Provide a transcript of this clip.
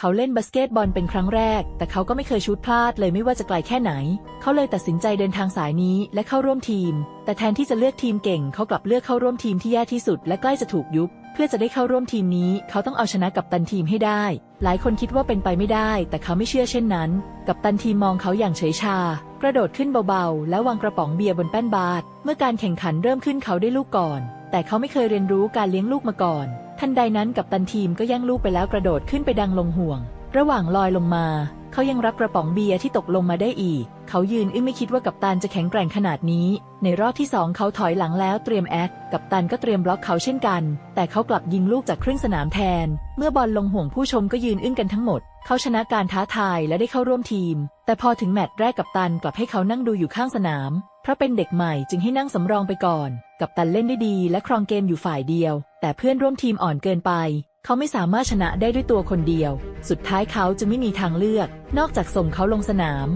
เขาเล่นบาสเกตบอลเป็นครั้งแรก แต่เขาก็ไม่เคยชุดพลาดเลยไม่ว่าจะไกลแค่ไหน เขาเลยตัดสินใจเดินทางสายนี้และเข้าร่วมทีม แต่แทนที่จะเลือกทีมเก่ง เขากลับเลือกเข้าร่วมทีมที่แย่ที่สุด และใกล้จะถูกยุบ เพื่อจะได้เข้าร่วมทีมนี้ เขาต้องเอาชนะกับตันทีมให้ได้ หลายคนคิดว่าเป็นไปไม่ได้ แต่เขาไม่เชื่อเช่นนั้น กับตันทีมมองเขาอย่างเฉยชา กระโดดขึ้นเบาๆ แล้ววางกระป๋องเบียร์บนแป้นบาสเมื่อการแข่งขันเริ่มขึ้นเขาได้ลูกก่อน แต่เขาไม่เคยเรียนรู้การเลี้ยงลูกมาก่อน ทันใดนั้นกับตันทีมก็แย่งลูกไปแล้วกระโดดขึ้นไปดังลงห่วง ระหว่างลอยลงมา เขายังรับกระป๋องเบียร์ที่ตกลงมาได้อีก เขายืนอึ้งไม่คิดว่ากัปตันจะแข็งแกร่งขนาดนี้ ในรอบที่สองเขาถอยหลังแล้วเตรียมแอคกัปตันก็เตรียมบล็อกเขาเช่นกัน แต่เขากลับยิงลูกจากครึ่งสนามแทน เมื่อบอลลงห่วงผู้ชมก็ยืนอึ้งกันทั้งหมด เขาชนะการท้าทายและได้เข้าร่วมทีม แต่พอถึงแมตช์แรกกัปตันกลับให้เขานั่งดูอยู่ข้างสนาม เพราะเป็นเด็กใหม่จึงให้นั่งสำรองไปก่อน กับตันเล่นได้ดีและครองเกมอยู่ฝ่ายเดียว แต่เพื่อนร่วมทีมอ่อนเกินไป เขาไม่สามารถชนะได้ด้วยตัวคนเดียว สุดท้ายเขาจึงไม่มีทางเลือก นอกจากส่งเขาลงสนาม